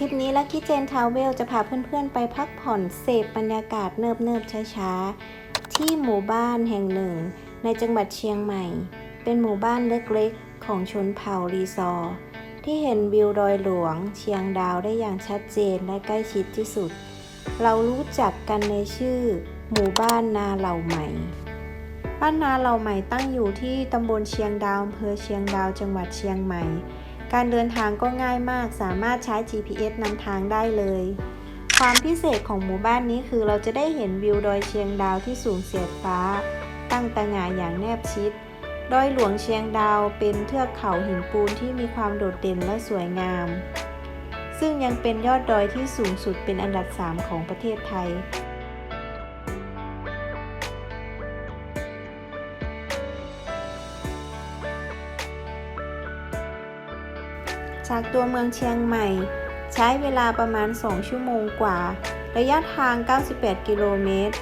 ทริปนี้ลั c กี้เจนทาวเวลจะพาเพื่อนๆ ไปพักผ่อนเสพบรรยากาศเนิบๆช้าๆ ที่หมู่บ้านแห่งหนึ่ง ในจังหวัดเชียงใหม่ เป็นหมู่บ้านเล็กๆ ของชนเผ่ารีซอร์ที่เห็นวิวดอยหลวง เชียงดาวได้อย่างชัดเจนและใกล้ชิดที่สุด เรารู้จักกันในชื่อ หมู่บ้านนาเหล่าใหม่บ้านนาเหล่าใหม่ตั้งอยู่ที่ตำบลเชียงดาวอำเภอเชียงดาวจังหวัดเชียงใหม่ การเดินทางก็ง่ายมาก สามารถใช้ GPS นำทางได้เลย ความพิเศษของหมู่บ้านนี้คือเราจะได้เห็นวิวดอยเชียงดาวที่สูงเสียดฟ้า ตั้งตระหง่านอย่างแนบชิดดอยหลวงเชียงดาวเป็นเทือกเขาหินปูนที่มีความโดดเด่นและสวยงาม ซึ่งยังเป็นยอดดอยที่สูงสุดเป็นอันดับ 3 ของประเทศไทย จากตัวเมืองเชียงใหม่ ใช้เวลาประมาณ 2 ชั่วโมงกว่า ระยะทาง 98 กิโลเมตร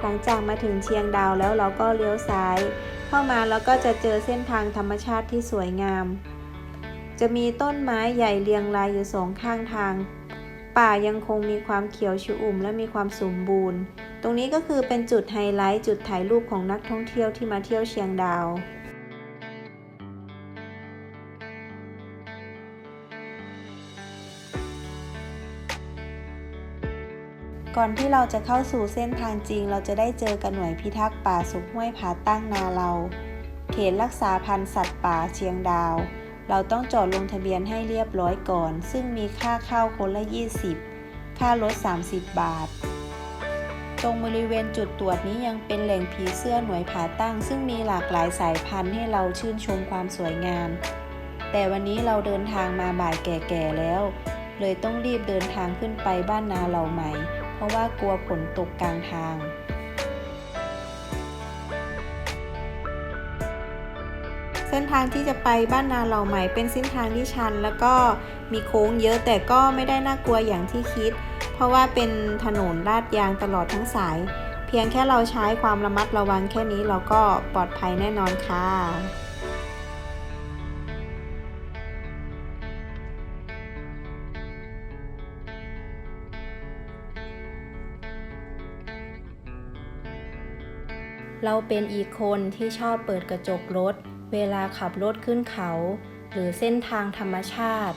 หลังจากมาถึงเชียงดาวแล้วเราก็เลี้ยวซ้าย เข้ามาแล้วก็จะเจอเส้นทางธรรมชาติที่สวยงาม จะมีต้นไม้ใหญ่เรียงรายอยู่สองข้างทาง ป่ายังคงมีความเขียวชอุ่มและมีความสมบูรณ์ ตรงนี้ก็คือเป็นจุดไฮไลท์จุดถ่ายรูปของนักท่องเที่ยวที่มาเที่ยวเชียงดาว ก่อนที่เราจะเข้าสู่เส้นทางจริง เราจะได้เจอกับหน่วยพิทักษ์ป่าสุขห้วยผาตั้งนาเรา เขตรักษาพันธุ์สัตว์ป่าเชียงดาว เราต้องจอดลงทะเบียนให้เรียบร้อยก่อน ซึ่งมีค่าเข้าคนละ 20 ค่ารถ 30 บาท ตรงบริเวณจุดตรวจนี้ยังเป็นแหล่งผีเสื้อหน่วยผาตั้ง ซึ่งมีหลากหลายสายพันธุ์ให้เราชื่นชมความสวยงาม แต่วันนี้เราเดินทางมาบ่ายแก่ๆแล้ว เลยต้องรีบเดินทางขึ้นไปบ้านนาเหล่าใหม่ เพราะว่ากลัวฝนตกกลางทาง เส้นทางที่จะไปบ้านนาเหล่าใหม่เป็นเส้นทางที่ชัน แล้วก็มีโค้งเยอะแต่ก็ไม่ได้น่ากลัวอย่างที่คิด เพราะว่าเป็นถนนลาดยางตลอดทั้งสาย เพียงแค่เราใช้ความระมัดระวังแค่นี้เราก็ปลอดภัยแน่นอนค่ะ เราเป็นอีกคนที่ชอบเปิดกระจกรถ เวลาขับรถขึ้นเขา หรือเส้นทางธรรมชาติ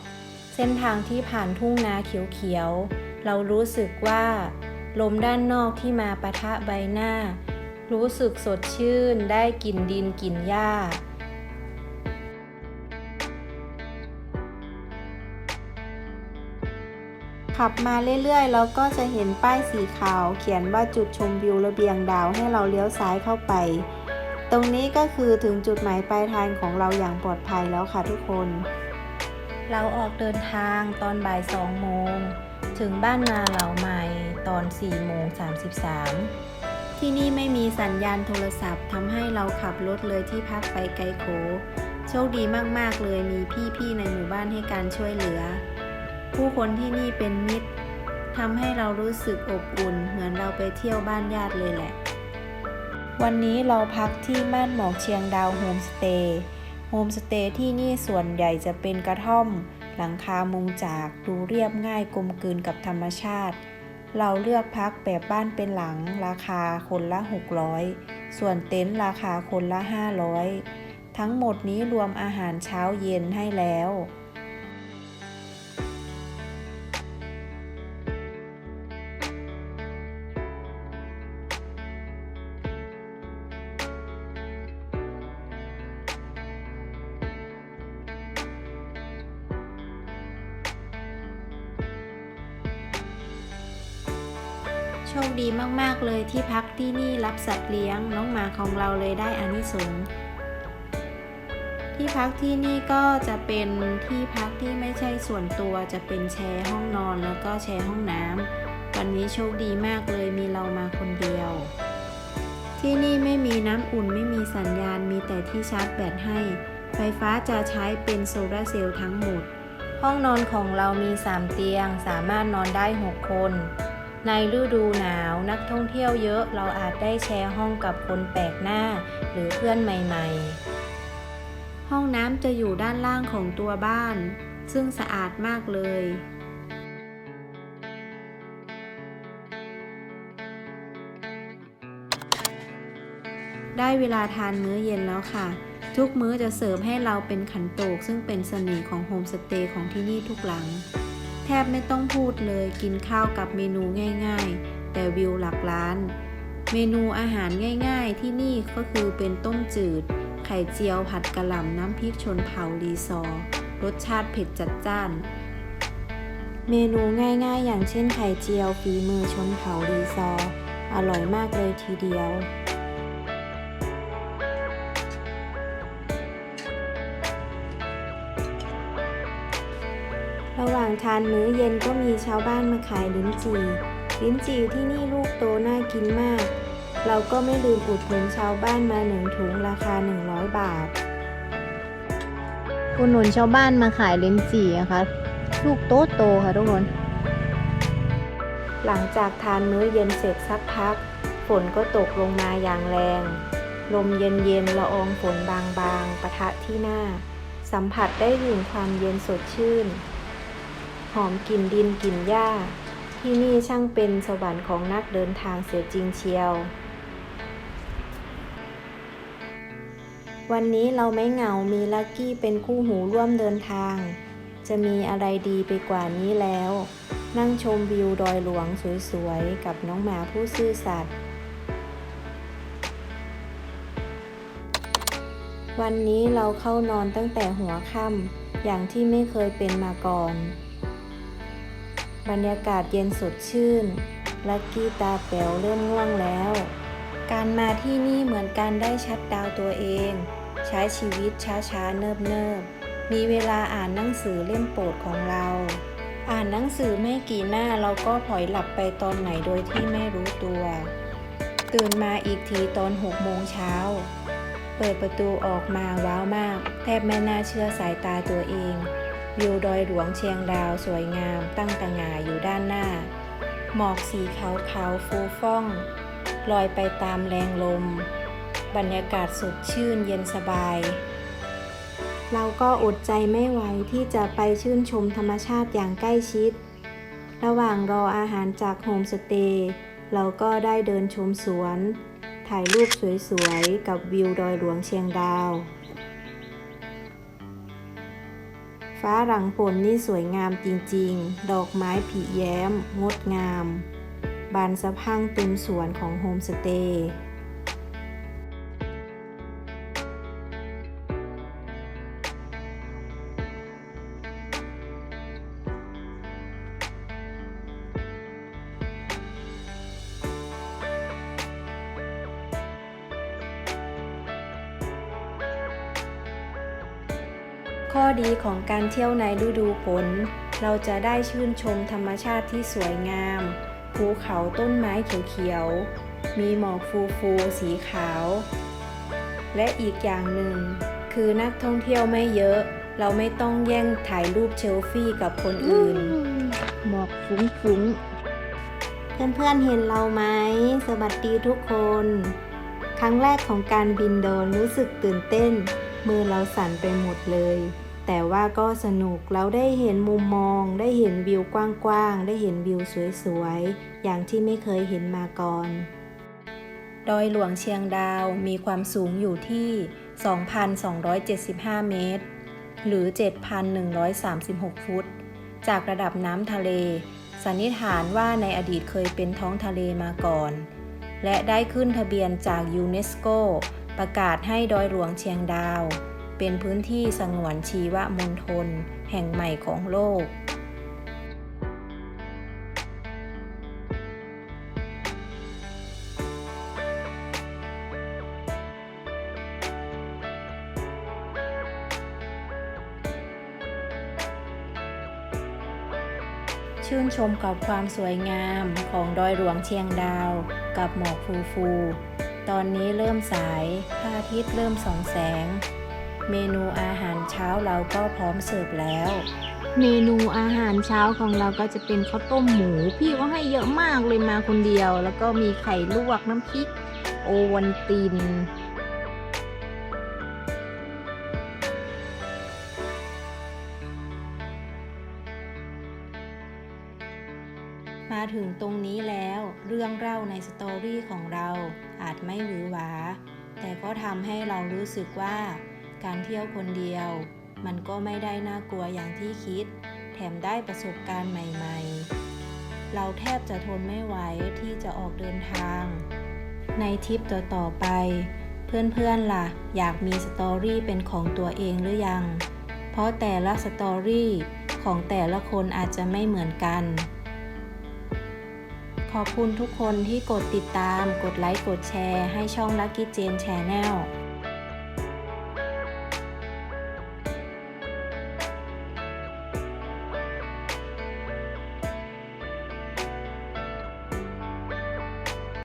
เส้นทางที่ผ่านทุ่งนาเขียวๆ เรารู้สึกว่า ลมด้านนอกที่มาปะทะใบหน้า รู้สึกสดชื่นได้กลิ่นดินกลิ่นหญ้า ขับมาเรื่อยๆแล้วก็จะเห็นป้ายสีขาว เขียนว่าจุดชมวิวระเบียงดาวให้เราเลี้ยวซ้ายเข้าไป ตรงนี้ก็คือถึงจุดหมายปลายทางของเราอย่างปลอดภัยแล้วค่ะทุกคน เราออกเดินทางตอนบ่าย2โมง ถึงบ้านนาเหล่าใหม่ตอน4โมง33 ที่นี่ไม่มีสัญญาณโทรศัพท์ทำให้เราขับรถเลยที่พักไปไกลโขโชคดีมากๆเลยมีพี่ๆในหมู่บ้านให้การช่วยเหลือ ผู้คนที่นี่เป็นมิตรทำให้เรารู้สึกอบอุ่น เหมือนเราไปเที่ยวบ้านญาติเลยแหละ วันนี้เราพักที่ม่านหมอกเชียงดาวโฮมสเตย์โฮมสเตย์ที่นี่ส่วนใหญ่จะเป็นกระท่อม หลังคามุงจากดูเรียบง่ายกลมกลืนกับธรรมชาติ เราเลือกพักแบบบ้านเป็นหลัง ราคาคนละ 600 ส่วนเต็นท์ราคาคนละ 500 ทั้งหมดนี้รวมอาหารเช้าเย็นให้แล้ว โชคดีมากๆเลยที่พักที่นี่รับสัตว์เลี้ยงน้องหมาของเราเลยได้อานิสงส์ที่พักที่นี่ก็จะเป็นที่พักที่ไม่ใช่ส่วนตัวจะเป็นแชร์ห้องนอนแล้วก็แชร์ห้องน้ำวันนี้โชคดีมากเลยมีเรามาคนเดียว ที่นี่ไม่มีน้ำอุ่นไม่มีสัญญาณมีแต่ที่ชาร์จแบตให้ ไฟฟ้าจะใช้เป็นโซลาร์เซลล์ทั้งหมด ห้องนอนของเรามี 3 เตียง สามารถนอนได้ 6 คน ในฤดูหนาวนักท่องเที่ยวเยอะเราอาจได้แชร์ห้องกับคนแปลกหน้า หรือเพื่อนใหม่ๆ ห้องน้ำจะอยู่ด้านล่างของตัวบ้าน ซึ่งสะอาดมากเลย ได้เวลาทานมื้อเย็นแล้วค่ะ ทุกมื้อจะเสิร์ฟให้เราเป็นขันโตก ซึ่งเป็นเสน่ห์ของโฮมสเตย์ของที่นี่ทุกหลัง ทบไม่ต้องพูดเลยกินข้าวกับเมนูง่ายๆ แต่วิวหลักล้าน เมนูอาหารง่ายๆ ที่นี่ก็คือเป็นต้มจืด ไข่เจียวผัดกะหล่ำน้ำพริกชนเผารีซอ รสชาติเผ็ดจัดจ้าน เมนูง่ายๆ อย่างเช่นไข่เจียวฝีมือชนเผารีซอ อร่อยมากเลยทีเดียว ระหว่างทานมื้อเย็นก็มีชาวบ้านมาขายลิ้นจี่ ลิ้นจี่ที่นี่ลูกโตน่ากินมาก เราก็ไม่ลืมอุดหนุนชาวบ้านมาหนึ่งถุงราคา 100 บาทอุดหนุนชาวบ้านมาขายลิ้นจี่นะคะลูกโตโตๆค่ะทุกคน หลังจากทานมื้อเย็นเสร็จสักพัก ฝนก็ตกลงมาอย่างแรง ลมเย็นๆละอองฝนบางๆปะทะที่หน้า สัมผัสได้ถึงความเย็นสดชื่น หอมกลิ่นดินกลิ่นหญ้า ที่นี่ช่างเป็นสวรรค์ของนักเดินทางเสียจริงเชียว วันนี้เราไม่เหงามีลักกี้เป็นคู่หูร่วมเดินทาง จะมีอะไรดีไปกว่านี้แล้ว นั่งชมวิวดอยหลวงสวยๆ กับน้องหมาผู้ซื่อสัตย์วันนี้เราเข้านอนตั้งแต่หัวค่ำอย่างที่ไม่เคยเป็นมาก่อน บรรยากาศเย็นสดชื่น ลักกี้ตาแป๋วเริ่มง่วงแล้ว การมาที่นี่เหมือนการได้ชัดดาวตัวเอง ใช้ชีวิตช้าๆ เนิบๆ มีเวลาอ่านหนังสือเล่มโปรดของเรา อ่านหนังสือไม่กี่หน้าเราก็ผลอยหลับไปตอนไหนโดยที่ไม่รู้ตัว ตื่นมาอีกทีตอน6โมงเช้า เปิดประตูออกมาว้าวมาก แทบไม่น่าเชื่อสายตาตัวเอง วิวดอยหลวงเชียงดาวสวยงามตั้งตะงาอยู่ด้านหน้า หมอกสีขาวขาวๆฟูฟ่อง ลอยไปตามแรงลม บรรยากาศสดชื่นเย็นสบาย เราก็อดใจไม่ไหวที่จะไปชื่นชมธรรมชาติอย่างใกล้ชิด ระหว่างรออาหารจากโฮมสเตย์เราก็ได้เดินชมสวน ถ่ายรูปสวยๆ กับวิวดอยหลวงเชียงดาว ฟ้าหลังฝนนี่สวยงามจริงๆ ดอกไม้ผีแย้ม งดงาม บานสะพั่งเต็มสวนของโฮมสเตย์ ข้อดีของการเที่ยวในฤดูฝน เราจะได้ชื่นชมธรรมชาติที่สวยงาม ภูเขาต้นไม้เขียวๆ มีหมอกฟูฟูๆ สีขาว และอีกอย่างหนึ่ง คือนักท่องเที่ยวไม่เยอะ เราไม่ต้องแย่งถ่ายรูปเชลฟี่กับคนอื่น หมอกฟุ้งเพื่อนๆเห็นเราไหม สวัสดีทุกคน ครั้งแรกของการบินโดรนรู้สึกตื่นเต้น มือเราสั่นไปหมดเลย แต่ว่าก็สนุกเราได้เห็นมุมมอง ได้เห็นวิวกว้างๆ ได้เห็นวิวสวยๆ อย่างที่ไม่เคยเห็นมาก่อน ดอยหลวงเชียงดาวมีความสูงอยู่ที่ 2,275 เมตร หรือ 7,136 ฟุต จากระดับน้ำทะเล สันนิษฐานว่าในอดีตเคยเป็นท้องทะเลมาก่อน และได้ขึ้นทะเบียนจากยูเนสโก ประกาศให้ดอยหลวงเชียงดาว เป็นพื้นที่สงวนชีวมณฑลแห่งใหม่ของโลกชื่นชมกับความสวยงามของดอยหลวงเชียงดาว กับหมอกฟูฟู ตอนนี้เริ่มสายพระอาทิตย์เริ่มส่องแสง เมนูอาหารเช้าเราก็พร้อมเสิร์ฟแล้ว เมนูอาหารเช้าของเราก็จะเป็นข้าวต้มหมู พี่ก็ให้เยอะมากเลยมาคนเดียว แล้วก็มีไข่ลวกน้ำพริก โอวันติน ถึงตรงนี้แล้ว เรื่องเล่าในสตอรี่ของเราอาจไม่หวือหวา แต่ก็ทำให้เรารู้สึกว่า การเที่ยวคนเดียว มันก็ไม่ได้น่ากลัวอย่างที่คิด แถมได้ประสบการณ์ใหม่ๆ เราแทบจะทนไม่ไหวที่จะออกเดินทาง ในทริปต่อๆไป เพื่อนๆล่ะ อยากมีสตอรี่เป็นของตัวเองหรือยัง เพราะแต่ละสตอรี่ของแต่ละคนอาจจะไม่เหมือนกัน ขอบคุณทุกคนที่กดติดตาม กดไลค์ กดแชร์ ให้ช่อง Lucky Jane Channel